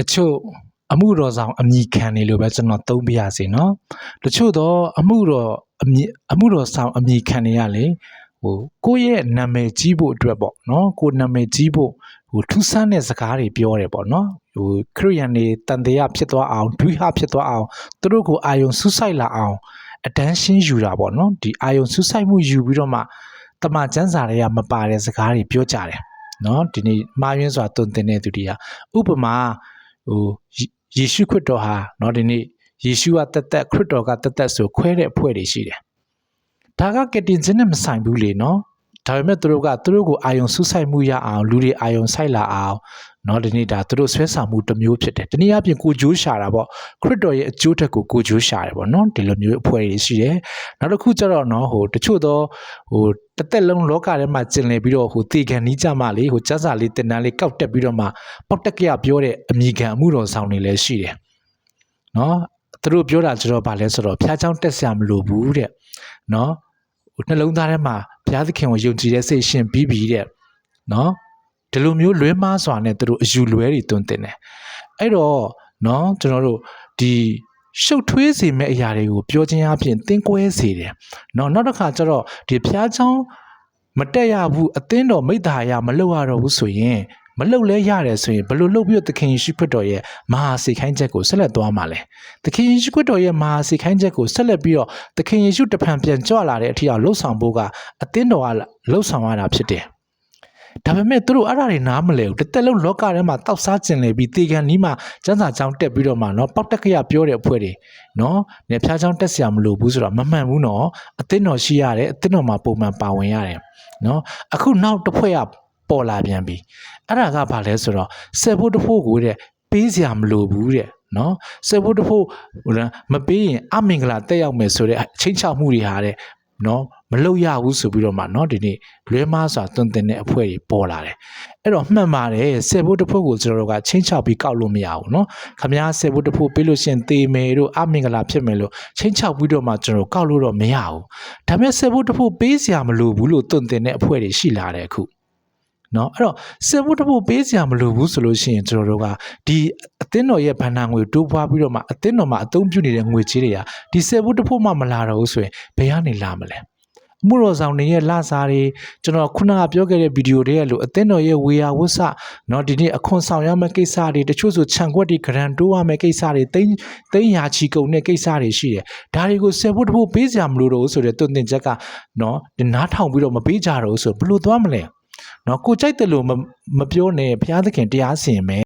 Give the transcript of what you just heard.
တချို့အမှုတော်ဆောင်အမိခံနေလို့ပဲကျွန်တော်သုံးပြရစီနော်တချို့တော့အမှုတော်အမိအမှုတော်ဆောင်အမိခံနေရလေဟိုကိုယ့်ရဲ့နာမည်ကြီးဖို့အတွက်ပေါ့နော်ကိုယ်နာမည်ကြီးဖို့ဟိုထူးဆန်းတဲ့စကားတွေပြောတယ်ပေါ့နော်ဟိုခရိယန်တွေတန်တရားဖြစ်သွားအောင်ဒွိဟဖြစ်သွားအောင်သူတို့ကိုအာယုံဆူဆိုင်လာအောင်အတန်းရှင်းယူတာပေါ့နော်ဒီအာယုံဆူဆိုင်မှုယူပြီးတော့မှတမန်ကျမ်းစာတွေကမပါတဲ့စကားတွေပြောကြတယ်နော်ဒီနေ့မှားယွင်းစွာတုံတင်တဲ့သူတွေကဥပမာ ဟိုယေယေရှုခရစ်တော်ဟာเนาะဒီနေ့ယေရှုကတက်တက်ခရစ်တော်ကတက်တက်ဆိုခွဲတဲ့အဖွဲ့တွေရှိတယ်ဒါကကတင်ခြင်းနဲ့မဆိုင်ဘူးလေနော်ဒါပေမဲ့သူတို့ကသူတို့ကိုအာယုံဆူဆိုင်မှုရအောင်လူတွေအာယုံဆိုင်လာအောင် เนาะဒီနေ့ဒါသူတို့ဆွဲဆောင်မှုတစ်မျိုးဖြစ်တယ်တနည်းအားဖြင့်ကိုဂျိုးရှာတာပေါ့ခရစ်တော်ရဲ့အကျိုးတက်ကိုကိုဂျိုးရှာတယ်ပေါ့နော်ဒီလိုမျိုးအဖွဲ့တွေရှိတယ်နောက်တစ်ခုကျတော့เนาะဟိုတချို့တော့ဟိုတစ်သက်လုံးလောကထဲမှာကျင်လည်ပြီးတော့ဟိုတေခံနီးကြမှလေဟိုစစာလေးတင်တန်းလေးကောက်တက်ပြီးတော့မှပေါက်တက်ကရပြောတဲ့အမိခံအမှုတော်ဆောင်တွေလည်းရှိတယ်နော်သူတို့ပြောတာကျတော့ဗာလဲဆိုတော့ဖျားချောင်းတက်ဆရာမလိုဘူးတဲ့နော်ဟိုနှလုံးသားထဲမှာဘုရားသခင်ကိုယုံကြည်တဲ့စိတ်ရှင်ပြီးပြီတဲ့နော် ဒီလိုမျိုးလွဲမားစွာနဲ့သူတို့အယူလွဲတွေတွန်းတင်တယ်အဲ့တော့နော်ကျွန်တော်တို့ဒီရှုပ်ထွေးစေမဲ့အရာတွေကိုပြောခြင်းအပြင်တင်းကွဲစေတယ်။နော်နောက်တစ်ခါကျတော့ဒီဖျားချောင်းမတက်ရဘူးအသင်းတော်မိသားရမလုပ်ရတော့ဘူးဆိုရင်မလုပ်လဲရတယ်ဆိုရင်ဘယ်လိုလုပ်ပြီးတော့သခင်ယေရှုခရစ်တော်ရဲ့မဟာစေခိုင်းချက်ကိုဆက်လက်သွားမှာလဲ။သခင်ယေရှုခရစ်တော်ရဲ့မဟာစေခိုင်းချက်ကိုဆက်လက်ပြီးတော့သခင်ယေရှုတဖန်ပြန်ကြွလာတဲ့အထီအောင်လှုပ်ဆောင်ဖို့ကအသင်းတော်ကလှုပ်ဆောင်ရတာဖြစ်တယ်။ ဒါပေမဲ့သူတို့အဲ့ဒါတွေနားမလဲဘူးတသက်လုံးလောကထဲမှာတောက်စားကျင်လေပြီးတေကန်နီးမှာစန်းစာချောင်းတက်ပြီးတော့မှနော်ပေါက်တက်ခရပြောတဲ့အဖွဲ့တွေနော်နေဖျားချောင်းတက်စရာမလိုဘူးဆိုတာမမှန်ဘူးနော်အသင်းတော်ရှိရတယ်အသင်းတော်မှာပုံမှန်ပါဝင်ရတယ်နော်အခုနောက်တစ်ဖွဲ့ကပေါ်လာပြန်ပြီအဲ့ဒါကဘာလဲဆိုတော့ဆယ်ဖို့တစ်ဖို့ကိုတဲ့ပေးစရာမလိုဘူးတဲ့နော်ဆယ်ဖို့တစ်ဖို့မပေးရင်အမင်္ဂလာတက်ရောက်မယ်ဆိုတဲ့အချင်းချောက်မှုတွေဟာတဲ့ နော်မလုပ်ရဘူးဆိုပြီးတော့မှနော်ဒီနေ့လွဲမားစွာတွင်တင်တဲ့အဖွဲ့တွေပေါ်လာတယ်အဲ့တော့မှန်ပါတယ်ဆယ်ဖို့တစ်ဖက်ကိုကျွန်တော်တို့ကချင်းချောက်ပြီးကောက်လို့မရဘူးနော်ခမားဆယ်ဖို့တစ်ဖက်ပြေးလို့ရှင်သေမယ်တို့အမင်္ဂလာဖြစ်မယ်လို့ချင်းချောက်ပြီးတော့မှကျွန်တော်ကောက်လို့တော့မရဘူးဒါပေမဲ့ဆယ်ဖို့တစ်ဖက်ပေးစရာမလိုဘူးလို့တွင်တင်တဲ့အဖွဲ့တွေရှိလာတယ်အခု နော်အဲ့တော့စင်ဖို့တစ်ဖို့ပေးစရာမလိုဘူးဆိုလို့ရှိရင်ကျွန်တော်တို့ကဒီအသင်းတော်ရဲ့ဗန္နာငွေတိုးပွားပြီးတော့မှအသင်းတော်မှာအသုံးပြုနေတဲ့ငွေကြေးတွေကဒီစင်ဖို့တစ်ဖို့မှမလာတော့ဘူးဆိုရင်ဘယ်ကနေလာမလဲအမှုတော်ဆောင်တွေရဲ့လစာတွေကျွန်တော်ခုနကပြောခဲ့တဲ့ဗီဒီယိုတွေကလို့အသင်းတော်ရဲ့ဝေယဝတ်ဆเนาะဒီနေ့အခွန်ဆောင်ရမယ့်ကိစ္စတွေတချို့ဆိုခြံခွက်တွေဂရန်တိုးရမယ့်ကိစ္စတွေတိမ့်တိမ့်ရာချီကုန်တဲ့ကိစ္စတွေရှိတယ်ဒါတွေကိုဆယ်ဖို့တစ်ဖို့ပေးစရာမလိုတော့ဘူးဆိုတဲ့တုံ့တင်ချက်ကเนาะဒီနားထောင်ပြီးတော့မပေးကြတော့ဘူးဆိုဘယ်လိုသွားမလဲ နော်ကိုကြိုက်တယ်လို့မပြောနဲ့ဘုရားသခင်တရားစီရင်မယ်